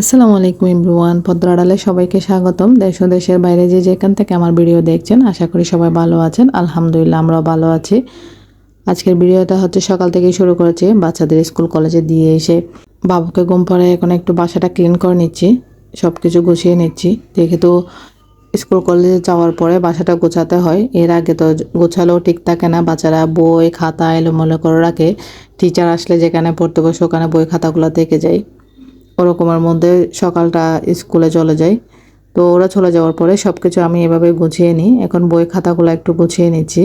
আসসালামু আলাইকুম ইমরুয়ান পদ্রাডালে সবাইকে স্বাগতম। দেশ দেশের বাইরে যে যেখান থেকে আমার ভিডিও দেখছেন, আশা করি সবাই ভালো আছেন। আলহামদুলিল্লাহ, আমরাও ভালো আছি। আজকের ভিডিওটা হচ্ছে সকাল থেকেই শুরু করেছি, বাচ্চাদের স্কুল কলেজে দিয়ে এসে। বাবুকে ঘুম পরে এখন একটু বাসাটা ক্লিন করে নিচ্ছি সব কিছু গুছিয়ে নিচ্ছি। যেহেতু স্কুল কলেজে যাওয়ার পরে বাসাটা গোছাতে হয়, এর আগে তো গোছালেও ঠিক থাকে না। বাচ্চারা বই, খাতা এলোমেলো করে রাখে। টিচার আসলে যেখানে পড়তে বসে ওখানে বই খাতাগুলো দেখে যায়। ওরকমের মধ্যে সকালটা স্কুলে চলে যাই। তো ওরা চলে যাওয়ার পরে সব কিছু আমি এভাবে গুছিয়ে নিই। এখন বই খাতাগুলো একটু গুছিয়ে নিচ্ছি।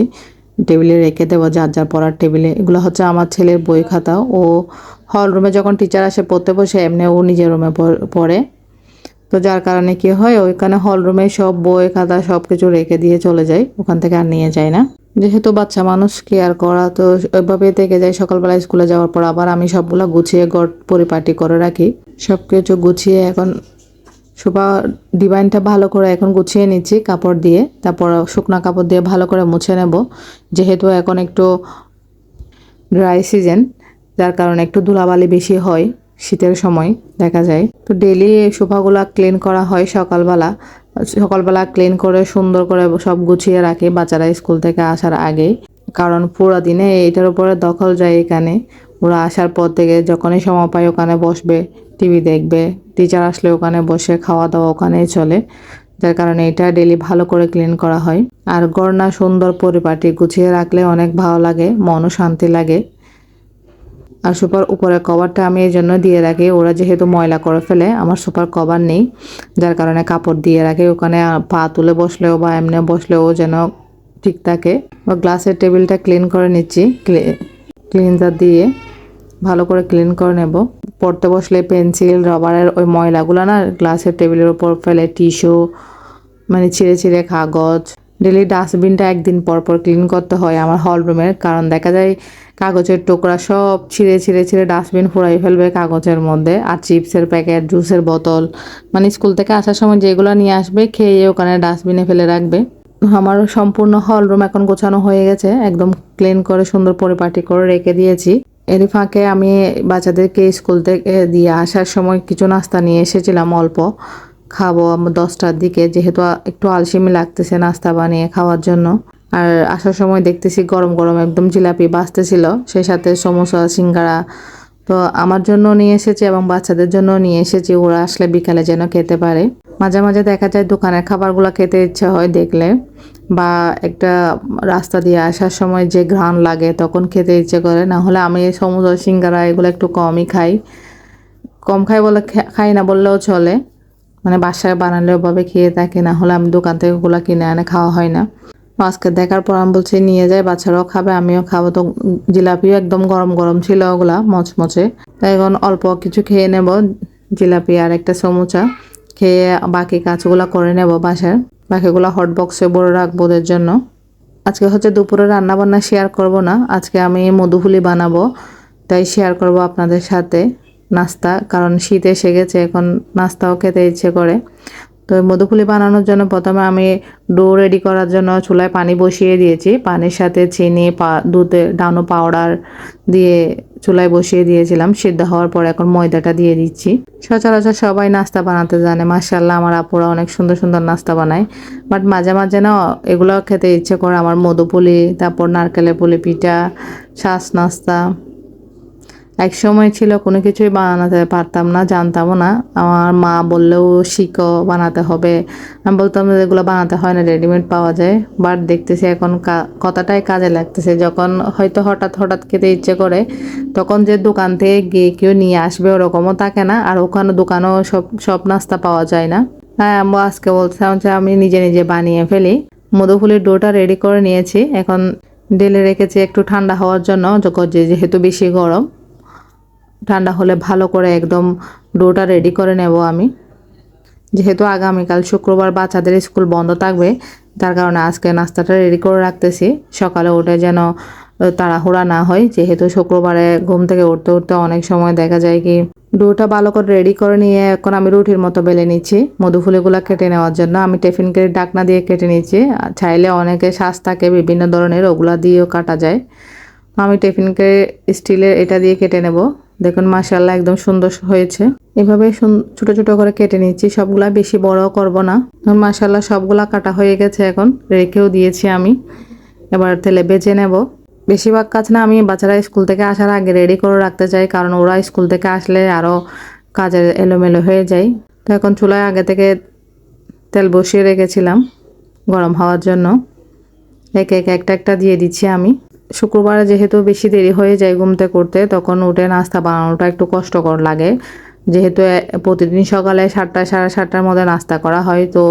টেবিলে রেখে দেবো, যার যার পড়ার টেবিলে। এগুলো হচ্ছে আমার ছেলের বই খাতা। ও হল রুমে যখন টিচার আসে, পড়তে বসে, এমনি ও নিজের রুমে পড়ে তো যার কারণে কি হয়, ওইখানে হল রুমে সব বই খাতা সব কিছু রেখে দিয়ে চলে যায় ওখান থেকে আর নিয়ে যায় না। যেহেতু বাচ্চা মানুষ কেয়ার করা? তো ওইভাবে থেকে যায়। সকালবেলা স্কুলে যাওয়ার পর আবার আমি সবগুলো গুছিয়ে গড় পরিপাটি করে রাখি। সব কিছু গুছিয়ে এখন সুপা ডিভাইনটা ভালো করে এখন গুছিয়ে নিচ্ছি কাপড় দিয়ে। তারপর শুকনা কাপড় দিয়ে ভালো করে মুছে নেব। যেহেতু এখন একটু ড্রাই সিজন যার কারণে একটু ধুলাবালি বেশি হয় শীতের সময়, দেখা যায়। তো ডেলি সোফাগুলো ক্লিন করা হয় সকালবেলা। সকালবেলা ক্লিন করে, সুন্দর করে সব গুছিয়ে রাখি বাচ্চারা স্কুল থেকে আসার আগেই। কারণ পুরো দিনে এটার উপরে দখল যায় এখানে। ওরা আসার পর থেকে যখনই সময় পায় ওখানে বসবে টিভি দেখবে টিচার আসলে ওখানে বসে খাওয়া দাওয়া ওখানেই চলে। যার কারণে এটা ডেলি ভালো করে ক্লিন করা হয়। আর গড়না সুন্দর পরিপাটি, গুছিয়ে রাখলে অনেক ভালো লাগে, মনও শান্তি লাগে। আর সুপার উপরের কভারটা আমি এই জন্য দিয়ে রাখি। ওরা যেহেতু ময়লা করে ফেলে, আমার সুপার কভার নেই। যার কারণে কাপড় দিয়ে রাখি। ওখানে পা তুলে বসলেও বা এমনি বসলেও যেন ঠিক থাকে। বা গ্লাসের টেবিলটা ক্লিন করে নিচ্ছি। ক্লিনজার দিয়ে ভালো করে ক্লিন করে নেব। পড়তে বসলে পেন্সিল, রবারের ওই ময়লাগুলো না, গ্লাসের টেবিলের উপর ফেলে টিস্যু মানে ছিঁড়ে ছিঁড়ে কাগজ। ডেলি ডাস্টবিনটা একদিন পর পর ক্লিন করতে হয় আমার হল রুমের। কারণ দেখা যায় কাগজের টুকরা সব ছিঁড়ে ছিঁড়ে ছিঁড়ে ডাস্টবিন ফুরাই ফেলবে কাগজের মধ্যে আর চিপসের প্যাকেট, জুসের বোতল। মানে স্কুল থেকে আসার সময় যেগুলো নিয়ে আসবে খেয়ে ওখানে ডাস্টবিনে ফেলে রাখবে। আমার সম্পূর্ণ হল রুম এখন গোছানো হয়ে গেছে, একদম ক্লিন করে সুন্দর পরিপাটি করে রেখে দিয়েছি। এর ফাঁকে আমি বাচ্চাদেরকে স্কুল থেকে দিয়ে আসার সময় কিছু নাস্তা নিয়ে এসেছিলাম অল্প। খাব দশটার দিকে, যেহেতু একটু আলসেমি লাগতেছে নাস্তা বানিয়ে খাওয়ার জন্য। আর আসার সময় দেখতেছি গরম গরম একদম জিলাপি বাঁচতেছিল। সেই সাথে সমোসা, সিঙ্গারা। তো আমার জন্য নিয়ে এসেছি এবং বাচ্চাদের জন্য নিয়ে এসেছি। ওরা আসলে বিকালে যেন খেতে পারে। মাঝে মাঝে দেখা যায় দোকানের খাবারগুলো খেতে ইচ্ছা হয় দেখলে বা একটা রাস্তা দিয়ে আসার সময় যে ঘ্রাণ লাগে তখন খেতে ইচ্ছে করে। না হলে আমি সমুদ্র সিঙ্গারা এগুলো একটু কমই খাই। কম খাই বলে খাই না বললেও চলে। মানে বাসায় বানালে ওভাবে খেয়ে থাকে। না হলে আমি দোকান থেকে ওগুলো কিনে আনে খাওয়া হয় না। আজকে দেখার পর আমি বলছি, নিয়ে যায় বাচ্চারাও খাবে, আমিও খাব। তো জিলাপিও একদম গরম গরম ছিল ওগুলা মচমচে। তাই এখন অল্প কিছু খেয়ে নেব, জিলাপি আর একটা সমুচা। খেয়ে বাকি কাজগুলো করে নেব বাসার বাকিগুলো হট বক্সে বড় রাখব ওদের জন্য। আজকে হচ্ছে দুপুরে রান্না বান্না শেয়ার করব না, আজকে আমি মধুফুলি বানাবো, তাই শেয়ার করব আপনাদের সাথে নাস্তা, কারণ শীত এসে গেছে, এখন নাস্তাও খেতে ইচ্ছে করে। তো মধুফুলি বানানোর জন্য প্রথমে আমি ডো রেডি করার জন্য চুলায় পানি বসিয়ে দিয়েছি। পানির সাথে চিনি, পা, দুধে, ডানো পাউডার দিয়ে চুলায় বসিয়ে দিয়েছিলাম। সিদ্ধ হওয়ার পর এখন ময়দাটা দিয়ে দিচ্ছি। সচরাচর সবাই নাস্তা বানাতে জানে। মার্শাল্লাহ আমার আপুরা অনেক সুন্দর সুন্দর নাস্তা বানায়। বাট মাঝে মাঝে না, এগুলো খেতে ইচ্ছে করে। আমার মধুপুলি, তারপর নারকেলের পুলি পিঠা শ্বাস নাস্তা। এক সময় ছিল কোনো কিছুই বানাতে পারতাম না, জানতামও না। আমার মা বললেও শিখো, বানাতে হবে। আমি বলতাম এগুলো বানাতে হয় না, রেডিমেড পাওয়া যায়। বাট দেখতেছি এখন কথাটাই কাজে লাগতেছে। যখন হয়তো হঠাৎ হঠাৎ খেতে ইচ্ছে করে, তখন যে দোকান থেকে গিয়ে কেউ নিয়ে আসবে ওরকমও থাকে না। আর ওখানে দোকানেও সব সব নাস্তা পাওয়া যায় না। হ্যাঁ আমি আজকে বলছিলাম যে আমি নিজে নিজে বানিয়ে ফেলি। মধুফুলির ডোটা রেডি করে নিয়েছি। এখন ডেলে রেখেছি একটু ঠান্ডা হওয়ার জন্য, যখন যেহেতু বেশি গরম। ঠান্ডা হলে ভালো করে একদম ডোটা রেডি করে নেব আমি। যেহেতু আগামীকাল শুক্রবার বাচ্চাদের স্কুল বন্ধ থাকবে, তার কারণে আজকে নাস্তাটা রেডি করে রাখতেছি। সকালে উঠে যেন তাড়াহুড়া না হয়, যেহেতু শুক্রবারে ঘুম থেকে উঠতে উঠতে অনেক সময় দেখা যায় কি, ডোটা ভালো করে রেডি করে নিয়ে এখন আমি রুটির মতো বেলে নিচ্ছি। মধুফুলিগুলো কেটে নেওয়ার জন্য আমি টিফিন কেটে ডাকনা দিয়ে কেটে নিচ্ছি। চাইলে অনেকে শ্বাস থাকে, বিভিন্ন ধরনের, ওগুলা দিয়েও কাটা যায়। আমি টিফিনকে স্টিলের এটা দিয়ে কেটে নেব। দেখুন মাশাল্লাহ একদম সুন্দর হয়েছে। এভাবে ছোট ছোট করে কেটে নিচ্ছি, সবগুলা বেশি বড় করব না। মাশাল্লাহ সবগুলা কাটা হয়ে গেছে এখন, রেখেও দিয়েছি আমি। এবার তেলে বেজে নেব। বেশিরভাগ কাজ না আমি বাচ্চারা স্কুল থেকে আসার আগে রেডি করে রাখতে চাই, কারণ ওরা স্কুল থেকে আসলে আরও কাজের এলোমেলো হয়ে যায়। তো এখন চুলায় আগে থেকে তেল বসিয়ে রেখেছিলাম, গরম হওয়ার জন্য। একে একে একটা একটা দিয়ে দিচ্ছি আমি। শুক্রবারে যেহেতু বেশি দেরি হয়ে যায় ঘুমতে করতে, তখন উঠে নাস্তা বানানোটা একটু কষ্টকর লাগে। যেহেতু প্রতিদিন সকালে সাতটা, সাড়ে সাতটার মধ্যে নাস্তা করা হয়, তো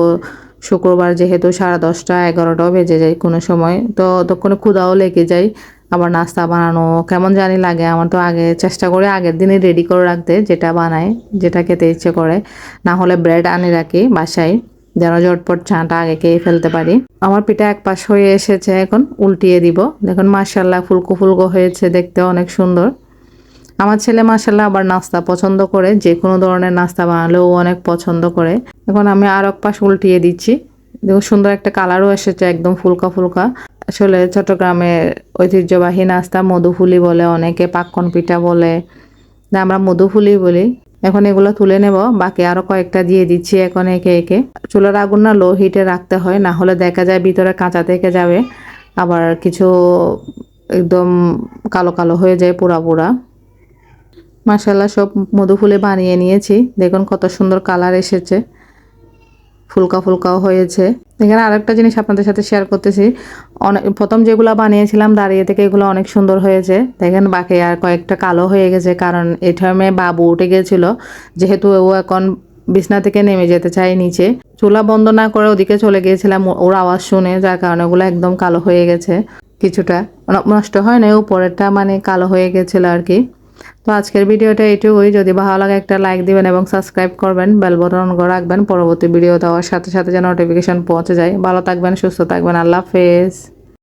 শুক্রবার যেহেতু সাড়ে দশটা, এগারোটাও বেজে যায় কোনো সময়, তো তখন ক্ষুধাও লেগে যায়। আবার নাস্তা বানানো কেমন জানি লাগে, আমার তো আগে চেষ্টা করে আগের দিনে রেডি করে রাখতে, যেটা বানায়, যেটা খেতে ইচ্ছে করে। না হলে ব্রেড আনে রাখি বাসায়। যেন ঝটপট চাটা আগে খেয়ে ফেলতে পারি। আমার পিঠা এক পাশ হয়ে এসেছে, এখন উল্টিয়ে দিব। দেখুন মার্শাল্লাহ ফুলকো ফুলকো হয়েছে, দেখতে অনেক সুন্দর। আমার ছেলে মার্শাল্লাহ আবার নাস্তা পছন্দ করে, যে কোনো ধরনের নাস্তা বানালেও অনেক পছন্দ করে। এখন আমি আর এক পাশ উল্টিয়ে দিচ্ছি। দেখুন, সুন্দর একটা কালারও এসেছে, একদম ফুলকা ফুলকা। আসলে চট্টগ্রামের ঐতিহ্যবাহী নাস্তা মধুফুলি বলে, অনেকে পাক্কন পিঠা বলে। আমরা মধুফুলি বলি। এখন এগুলো তুলে নেব। বাকি আরও কয়েকটা দিয়ে দিচ্ছি এখন একে একে। চুলার আগুন না লো হিটে রাখতে হয়, না হলে দেখা যায় ভিতরে কাঁচা থেকে যাবে। আবার কিছু একদম কালো কালো হয়ে যায় পোড়া পোড়া। মাসাল্লাহ সব মধুফুলে বানিয়ে নিয়েছি। দেখুন কত সুন্দর কালার এসেছে। ফুলকা ফুলকাও হয়েছে। এখানে আরেকটা জিনিস আপনাদের সাথে শেয়ার করতেছি। অনেক প্রথম যেগুলো বানিয়েছিলাম, দাঁড়িয়ে থেকে এগুলো অনেক সুন্দর হয়েছে। দেখেন, বাকি আর কয়েকটা কালো হয়ে গেছে, কারণ এই টাইমে বাবু উঠে গেছিল। যেহেতু ও এখন বিছনা থেকে নেমে যেতে চায় নিচে। চুলা বন্ধ না করে ওদিকে চলে গিয়েছিলাম ওর আওয়াজ শুনে, যার কারণে ওগুলো একদম কালো হয়ে গেছে। কিছুটা নষ্ট হয় না উপরেরটা মানে কালো হয়ে গেছিল আর কি। তো আজকের ভিডিওটা এটুকুই যদি ভালো লাগে একটা লাইক দিবেন এবং সাবস্ক্রাইব করবেন, বেল বটন অন করে রাখবেন। পরবর্তী ভিডিও দেওয়ার সাথে সাথে যেন নোটিফিকেশন পৌঁছে যায়। ভালো থাকবেন, সুস্থ থাকবেন। আল্লাহ হাফেজ।